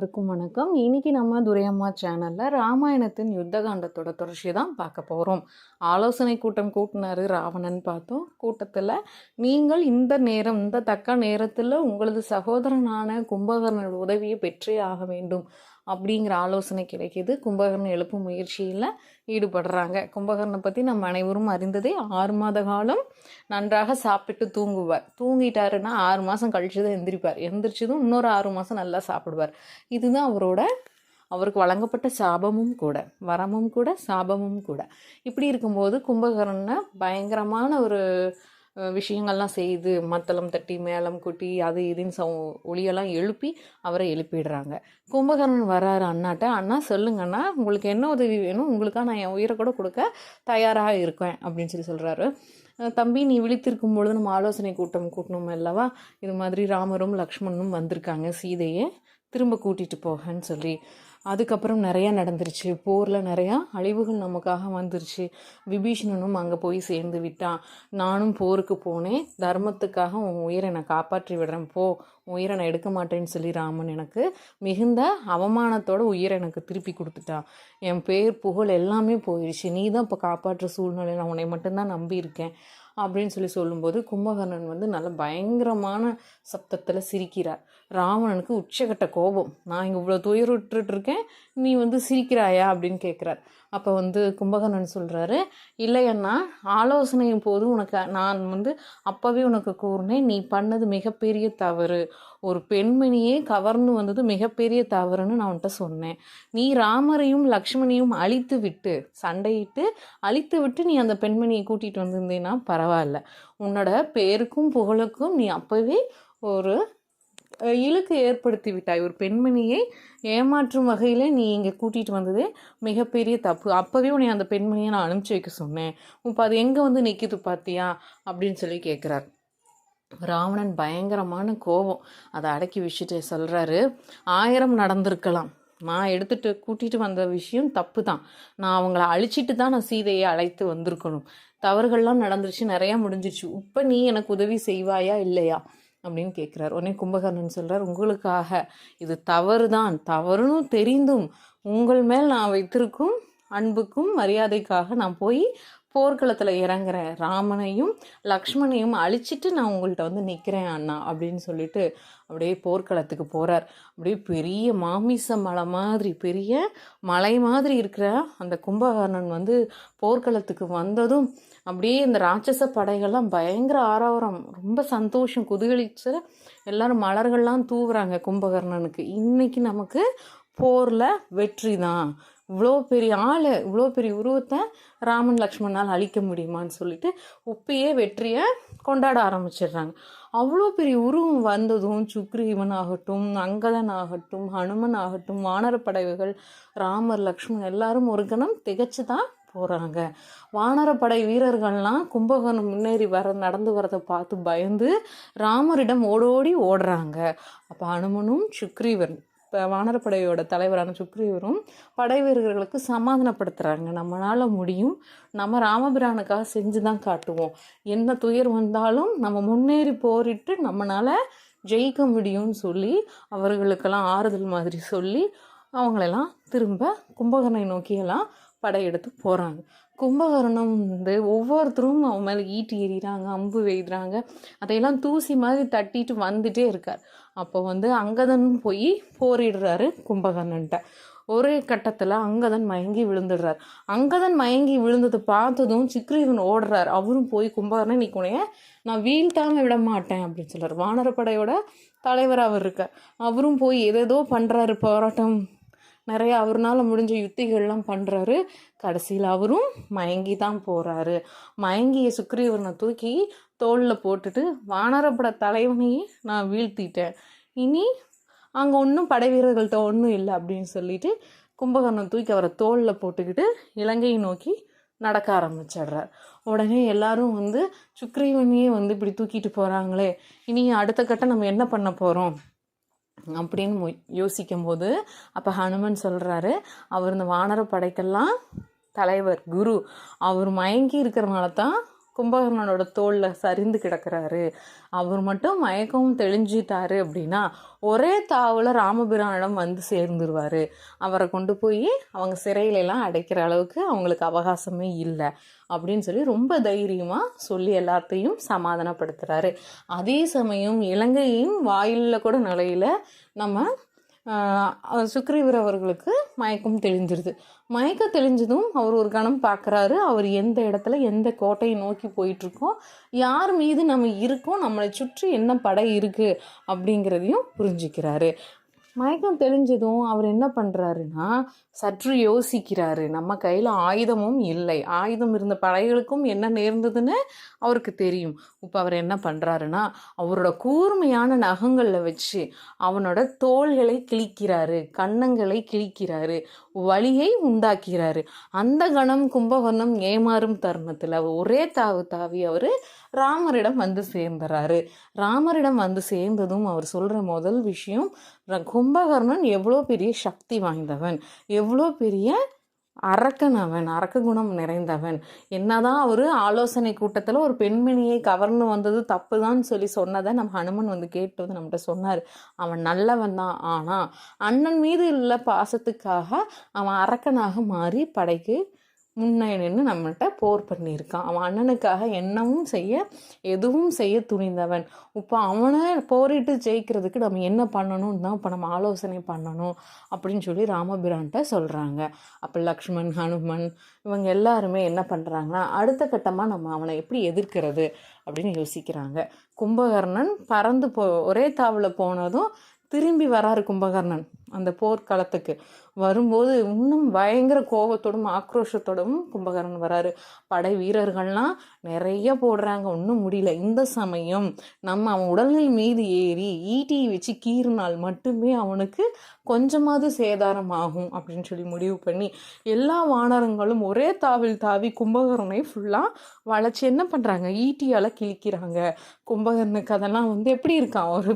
அனைவருக்கும் வணக்கம். இன்னைக்கு நம்ம துரையம்மா சேனலில் ராமாயணத்தின் யுத்தகாண்டத்தோட தொடர்ச்சி தான் பார்க்க போகிறோம் ஆலோசனை கூட்டம் கூட்டினாரு ராவணன் பார்த்தோம். கூட்டத்தில் நீங்கள் இந்த நேரம் இந்த தக்க நேரத்தில் உங்களது சகோதரனான கும்பகர்ணன் உதவியை பெற்றே ஆக வேண்டும். அப்படிங்கிற ஆலோசனை கிடைக்கிது. கும்பகர்ணன் எழுப்பும் முயற்சியில் ஈடுபடுறாங்க. கும்பகர்ணனை பற்றி நம்ம அனைவரும் அறிந்ததே ஆறு மாத காலம் நன்றாக சாப்பிட்டு தூங்குவார். தூங்கிட்டாருன்னா ஆறு மாதம் கழிச்சு தான் எந்திரிப்பார். எந்திரிச்சதும் இன்னொரு ஆறு மாதம் நல்லா சாப்பிடுவார். இதுதான் அவரோட அவருக்கு வழங்கப்பட்ட சாபமும் கூட வரமும் கூட சாபமும் கூட. இப்படி இருக்கும்போது கும்பகர்ணனை பயங்கரமான ஒரு விஷயங்கள்லாம் செய்து மத்தளம் தட்டி மேளம் கொட்டி அது இதுன்னு சவு ஒளியெல்லாம் எழுப்பி அவரை எழுப்பிடுறாங்க. கும்பகர்ணன் வராரு அண்ணாட்ட அண்ணா சொல்லுங்கண்ணா உங்களுக்கு என்ன உதவி வேணும்? உங்களுக்காக நான் என் உயிரை கூட கொடுக்க தயாராக இருக்கேன் அப்படின்னு சொல்லி சொல்கிறாரு தம்பி நீ விழித்திருக்கும் பொழுது நம்ம ஆலோசனை கூட்டம் கூட்டணும் அல்லவா? இது மாதிரி ராமரும் லக்ஷ்மணனும் வந்திருக்காங்க சீதையை. திரும்ப கூட்டிகிட்டு போகன்னு சொல்லி. அதுக்கப்புறம் நிறையா நடந்துருச்சு. போரில் நிறையா அழிவுகள் நமக்காக வந்துருச்சு. விபீஷணனும் அங்கே போய் சேர்ந்து விட்டான். நானும் போருக்கு போனேன். தர்மத்துக்காக உன் உயிரை நான் காப்பாற்றி விடுறேன். போ உயிரை நான் எடுக்க மாட்டேன்னு சொல்லி ராமன் எனக்கு மிகுந்த அவமானத்தோட உயிரை எனக்கு திருப்பி கொடுத்துட்டான் என் பேர் புகழ் எல்லாமே போயிடுச்சு. நீ தான் இப்போ காப்பாற்ற சூழ்நிலை நான் உன்னை மட்டும்தான் நம்பி இருக்கேன் அப்படின்னு சொல்லி சொல்லும்போது கும்பகர்ணன் வந்து நல்ல பயங்கரமான சப்தத்தில் சிரிக்கிறார். ராவணனுக்கு உச்சகட்ட கோபம். நான் இங்கே இவ்வளோ துயருட்டுட்டு இருக்கேன் நீ வந்து சிரிக்கிறாயா அப்படின்னு கேட்குறார் அப்போ வந்து கும்பகர்ணன் சொல்கிறாரு இல்லையண்ணா ஆலோசனையும் போது உனக்கு நான் வந்து அப்போவே உனக்கு கூறினேன். நீ பண்ணது மிகப்பெரிய தவறு. ஒரு பெண்மணியே கவர்ந்து வந்தது மிகப்பெரிய தவறுன்னு நான் உன்கிட்ட சொன்னேன். நீ ராமரையும் லக்ஷ்மணியும் அழித்து விட்டு சண்டையிட்டு அழித்து விட்டு நீ அந்த பெண்மணியை கூட்டிகிட்டு வந்திருந்தேன்னா பரவாயில்ல. உன்னோட பேருக்கும் புகழுக்கும் நீ அப்போவே ஒரு இழுக்கு ஏற்படுத்தி விட்டாய். ஒரு பெண்மணியை ஏமாற்றும் வகையில் நீ இங்கே கூட்டிகிட்டு வந்ததே மிகப்பெரிய தப்பு. அப்போவே உன்னை அந்த பெண்மணியை நான் அனுப்பிச்சி வைக்க சொன்னேன். இப்போ அது எங்கே வந்து நிற்கிது பார்த்தியா அப்படின்னு சொல்லி கேட்குறாரு ராவணன் பயங்கரமான கோபம். அதை அடக்கி வச்சுட்டு சொல்கிறாரு ஆயிரம் நடந்திருக்கலாம். நான் எடுத்துட்டு கூட்டிகிட்டு வந்த விஷயம் தப்பு தான் நான் அவங்கள அழிச்சிட்டு தான் நான் சீதையை அழைத்து வந்திருக்கணும். தவறுகள்லாம் நடந்துருச்சு நிறையா முடிஞ்சிருச்சு. இப்போ நீ எனக்கு உதவி செய்வாயா இல்லையா? அப்படின்னு கேட்குறாரு உடனே கும்பகர்ணன் சொல்கிறார் உங்களுக்காக. இது தவறு தான் தவறுன்னு தெரிந்தும் உங்கள் மேல் நான் வைத்திருக்கும் அன்புக்கும் மரியாதைக்காக நான் போய் போர்க்களத்தில் இறங்குறேன் ராமனையும் லக்ஷ்மணையும் அழிச்சிட்டு நான் உங்கள்கிட்ட வந்து நிற்கிறேன் அண்ணா அப்படின்னு சொல்லிட்டு அப்படியே போர்க்களத்துக்கு போகிறார் அப்படியே பெரிய மாமிச மலை மாதிரி பெரிய மலை மாதிரி இருக்கிற அந்த கும்பகர்ணன் வந்து போர்க்களத்துக்கு வந்ததும் அப்படியே இந்த ராட்சச படைகள்லாம் பயங்கர ஆரவாரம் ரொம்ப சந்தோஷம் குதூகலிச்சு எல்லாரும் மலர்கள்லாம் தூவுறாங்க கும்பகர்ணனுக்கு. இன்னைக்கு நமக்கு போரில் வெற்றி தான். இவ்வளோ பெரிய ஆள் இவ்வளோ பெரிய உருவத்தை ராமன் லக்ஷ்மணால் அழிக்க முடியுமான்னு சொல்லிட்டு உப்பையே வெற்றியை கொண்டாட ஆரம்பிச்சிடுறாங்க. அவ்வளோ பெரிய உருவம் வந்ததும் சுக்ரீவன் ஆகட்டும் அங்கதன் ஆகட்டும் ஹனுமன் ஆகட்டும் வானரப்படைவுகள் ராமர் லக்ஷ்மன் எல்லாரும் ஒரு கணம் திகச்சு தான் போகிறாங்க வானரப்படை வீரர்கள்லாம் கும்பகோணம் முன்னேறி வர நடந்து வரதை பார்த்து பயந்து ராமரிடம் ஓடோடி ஓடுறாங்க. அப்போ ஹனுமனும் சுக்ரீவன் வானரப்படையோட தலைவரான சுக்ரீவரும் படை வீரர்களுக்கு சமாதானப்படுத்துகிறாங்க நம்மளால் முடியும். நம்ம ராமபிரானுக்காக செஞ்சு தான் காட்டுவோம். என்ன துயர் வந்தாலும் நம்ம முன்னேறி போரிட்டு நம்மளால் ஜெயிக்க முடியும்னு சொல்லி அவர்களுக்கெல்லாம் ஆறுதல் மாதிரி சொல்லி அவங்களெல்லாம் திரும்ப கும்பகர்ணை நோக்கியெல்லாம் படையெடுத்து போகிறாங்க கும்பகரணம் வந்து ஒவ்வொருத்தரும் அவன் மேலே ஈட்டி எறிகிறாங்க அம்பு வெய்கிறாங்க அதையெல்லாம் தூசி மாதிரி தட்டிட்டு வந்துட்டே இருக்கார். அப்போ வந்து அங்கதன் போய் போரிடுறாரு கும்பகர்ணன்ட்ட. ஒரே கட்டத்தில் அங்கதன் மயங்கி விழுந்துடுறார். அங்கதன் மயங்கி விழுந்ததை பார்த்ததும் சிக்ரீவன் ஓடுறார். அவரும் போய் கும்பகர்ணன் நீ உனைய நான் வீழ்த்தாமல் விட மாட்டேன் அப்படின்னு சொல்கிறார் வானரப்படையோட தலைவர் அவர் இருக்கார். அவரும் போய் ஏதேதோ பண்ணுறாரு போராட்டம். நிறைய அவர்னால முடிஞ்ச யுத்திகள்லாம் பண்ணுறாரு கடைசியில் அவரும் மயங்கி தான் போகிறாரு மயங்கிய சுக்ரீவனை தூக்கி தோளில் போட்டுட்டு வானரப்பட தலைவனையே நான் வீழ்த்திட்டேன். இனி அங்கே ஒன்றும் படை வீரர்கள்ட்ட ஒன்றும் இல்லை அப்படின்னு சொல்லிட்டு கும்பகர்ணன் தூக்கி அவரை தோளில் போட்டுக்கிட்டு இலங்கையை நோக்கி நடக்க ஆரம்பிச்சிடுறார். உடனே எல்லாரும் வந்து சுக்ரீவனையே வந்து இப்படி தூக்கிட்டு போகிறாங்களே இனி அடுத்த கட்டம் நம்ம என்ன பண்ண போகிறோம் அப்படின்னு யோசிக்கும் போது அப்போ ஹனுமன் சொல்கிறாரு அவர் இந்த வானர படைக்கெல்லாம் தலைவர் குரு அவர் மயங்கி இருக்கிறனால தான் கும்பகர்ணனோட தோளில் சரிந்து கிடக்கிறாரு. அவர் மட்டும் மயக்கமும் தெளிஞ்சிட்டாரு அப்படின்னா ஒரே தாவில் ராமபிரானிடம் வந்து சேர்ந்துருவார். அவரை கொண்டு போய் அவங்க சிறையிலெல்லாம் அடைக்கிற அளவுக்கு அவங்களுக்கு அவகாசமே இல்லை அப்படின்னு சொல்லி ரொம்ப தைரியமாக சொல்லி எல்லாத்தையும் சமாதானப்படுத்துகிறாரு அதே சமயம் இலங்கையின் வாயிலில் கூட நிலையில் நம்ம சுக்ரீவர் அவர்களுக்கு மயக்கம் தெளிஞ்சிருது. மயக்கம் தெளிஞ்சதும் அவர் ஒரு கணம் பார்க்குறாரு அவர் எந்த இடத்துல எந்த கோட்டையை நோக்கி போயிட்டுருக்கோம் யார் மீது நம்ம இருக்கோம் நம்மளை சுற்றி என்ன படை இருக்குது அப்படிங்கிறதையும் புரிஞ்சுக்கிறாரு. மயக்கம் தெளிஞ்சதும் அவர் என்ன பண்ணுறாருன்னா சற்று யோசிக்கிறாரு. நம்ம கையில் ஆயுதமும் இல்லை. ஆயுதம் இருந்த படைகளுக்கும் என்ன நேர்ந்ததுன்னு அவருக்கு தெரியும். இப்போ அவர் என்ன பண்ணுறாருன்னா அவரோட கூர்மையான நகங்களில் வச்சு அவனோட தோள்களை கிழிக்கிறாரு கன்னங்களை கிழிக்கிறாரு. வழியை உண்டாக்கிறாரு அந்த கணம் கும்பகர்ணம் ஏமாறும் தருணத்தில் ஒரே தாவு தாவி அவர் ராமரிடம் வந்து சேர்ந்துறாரு. ராமரிடம் வந்து சேர்ந்ததும் அவர் சொல்கிற முதல் விஷயம் கும்பகர்ணன் எவ்வளோ பெரிய சக்தி வாய்ந்தவன் எவ்வளோ பெரிய அரக்கன் அவன் அரக்க குணம் நிறைந்தவன். என்னதான் அவர் ஆலோசனை கூட்டத்தில் ஒரு பெண்மணியை கவர்ந்து வந்தது தப்பு தான் சொல்லி சொன்னதை நம்ம ஹனுமன் வந்து கேட்டு வந்து நம்மகிட்ட சொன்னார். அவன் நல்லவன் தான். ஆனால் அண்ணன் மீது உள்ள பாசத்துக்காக அவன் அரக்கனாக மாறி படைக்கு முன்னே நின்று நம்மள்கிட்ட போர் பண்ணியிருக்கான். அவன் அண்ணனுக்காக என்னவும் செய்ய எதுவும் செய்ய துணிந்தவன். இப்போ அவனை போரிட்டு ஜெயிக்கிறதுக்கு நம்ம என்ன பண்ணணும் தான் இப்போ நம்ம ஆலோசனை பண்ணணும் அப்படின்னு சொல்லி ராமபிரான்ட்ட சொல்கிறாங்க அப்போ லக்ஷ்மண் ஹனுமன் இவங்க எல்லாருமே என்ன பண்ணுறாங்கன்னா அடுத்த கட்டமாக நம்ம அவனை எப்படி எதிர்க்கிறது அப்படின்னு யோசிக்கிறாங்க. கும்பகர்ணன் பறந்து போ ஒரே தாவில் போனதும் திரும்பி வராரு கும்பகர்ணன். அந்த போர்க்களத்துக்கு வரும்போது இன்னும் பயங்கர கோபத்தோடும் ஆக்ரோஷத்தோடும் கும்பகர்ணன் வராரு. படை வீரர்கள்லாம் நிறைய போடுறாங்க ஒன்றும் முடியல. இந்த சமயம் நம்ம அவன் உடல்நிலை மீது ஏறி ஈட்டியை வச்சு கீறினால் மட்டுமே அவனுக்கு கொஞ்சமாவது சேதாரம் ஆகும் அப்படின்னு சொல்லி முடிவு பண்ணி எல்லா வானரங்களும் ஒரே தாவில் தாவி கும்பகர்ணனை ஃபுல்லாக வளைச்சி என்ன பண்ணுறாங்க ஈட்டியால் கிழிக்கிறாங்க. கும்பகர்ணனுக்கு அதெல்லாம் வந்து எப்படி இருக்கான் ஒரு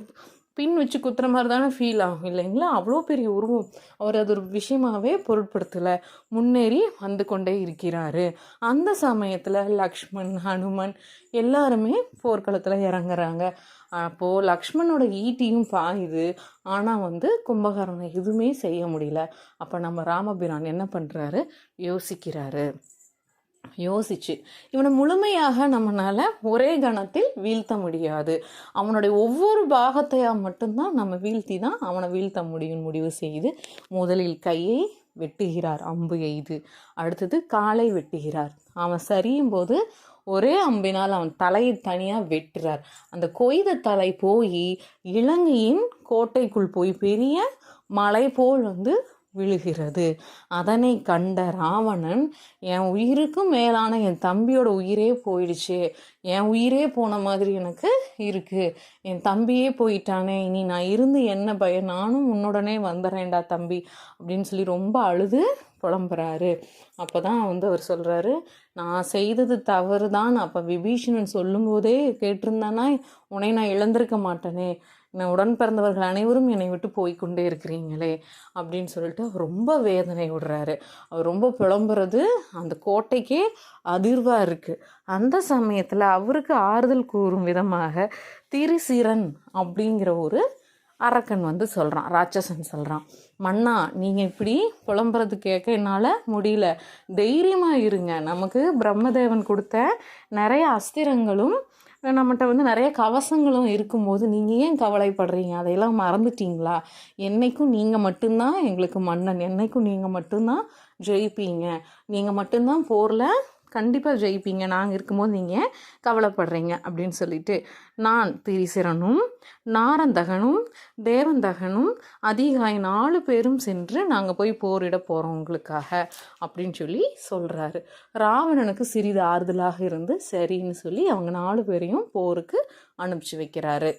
பின் வச்சு குத்துற மாதிரி தானே ஃபீல் ஆகும் இல்லைங்களா? அவ்வளோ பெரிய உருவம். அவர் அது ஒரு விஷயமாவே பொருட்படுத்தலை. முன்னேறி வந்து கொண்டே இருக்கிறாரு. அந்த சமயத்தில் லக்ஷ்மண் ஹனுமன் எல்லாருமே போர்க்களத்தில் இறங்குறாங்க. அப்போது லக்ஷ்மணோட ஈட்டியும் பாயுது. ஆனால் வந்து கும்பகரணம் எதுவுமே செய்ய முடியல. அப்போ நம்ம ராமபிரான் என்ன பண்ணுறாரு யோசிக்கிறாரு. யோசிச்சு. இவனை முழுமையாக நம்மளால் ஒரே கணத்தில் வீழ்த்த முடியாது. அவனுடைய ஒவ்வொரு பாகத்தையாக மட்டும்தான் நம்ம வீழ்த்தி தான் அவனை வீழ்த்த முடியும் முடிவு செய்து முதலில் கையை வெட்டுகிறார் அம்பு எய்து. அடுத்தது காலை வெட்டுகிறார். அவன் சரியும் போது ஒரே அம்பினால் அவன் தலையை தனியாக வெட்டுறார். அந்த கொய்த தலை போய் இலங்கையின் கோட்டைக்குள் போய் பெரிய மலை போல் வந்து விழுகிறது. அதனை கண்ட ராவணன் என் உயிருக்கும் மேலான என் தம்பியோட உயிரே போயிடுச்சு. என் உயிரே போன மாதிரி எனக்கு இருக்கு. என் தம்பியே போயிட்டானே. இனி நான் இருந்து என்ன பயம் நானும் உன்னுடனே வந்துடுறேன்டா தம்பி. அப்படின்னு சொல்லி ரொம்ப அழுது புலம்புறாரு. அப்போ தான் வந்து அவர் சொல்கிறாரு நான் செய்தது தவறு தான் அப்போ விபீஷணன் சொல்லும்போதே கேட்டிருந்தானா? உன்னை நான் இழந்திருக்க மாட்டேனே. நான் உடன் பிறந்தவர்கள் அனைவரும் என்னை விட்டு போய்க்கொண்டே இருக்கிறீங்களே அப்படின்னு சொல்லிட்டு அவர் ரொம்ப வேதனை விடுறாரு. அவர் ரொம்ப புலம்புறது அந்த கோட்டைக்கே அதிர்வாக இருக்குது அந்த சமயத்தில் அவருக்கு ஆறுதல் கூறும் விதமாக திரிசிரன் அப்படிங்கிற ஒரு அரக்கன் வந்து சொல்கிறான் ராட்சசன் சொல்கிறான் மன்னா நீங்கள் இப்படி புலம்புறது கேட்க என்னால் முடியல. தைரியமாக இருங்க. நமக்கு பிரம்மதேவன் கொடுத்த நிறைய அஸ்திரங்களும் நம்மகிட்ட வந்து நிறைய கவசங்களும் இருக்கும்போது நீங்கள் ஏன் கவலைப்படுறீங்க? அதையெல்லாம் மறந்துட்டீங்களா? என்னைக்கும் நீங்கள் மட்டும்தான் எங்களுக்கு மன்னன். என்றைக்கும் நீங்கள் மட்டும்தான் ஜெயிப்பீங்க. நீங்கள் மட்டும்தான் போரில் கண்டிப்பாக ஜெயிப்பீங்க. நாங்கள் இருக்கும்போது நீங்கள் கவலைப்படுறீங்க அப்படின்னு சொல்லிட்டு நான் திரிசிரனும் நாரந்தகனும் தேவந்தகனும் அதிகாய் நாலு பேரும் சென்று நாங்கள் போய் போரிட போகிறோம் உங்களுக்காக அப்படின்னு சொல்லி சொல்கிறாரு ராவணனுக்கு சிறிது ஆறுதலாக இருந்து சரின்னு சொல்லி அவங்க நாலு பேரையும் போருக்கு அனுப்பிச்சு வைக்கிறாரு.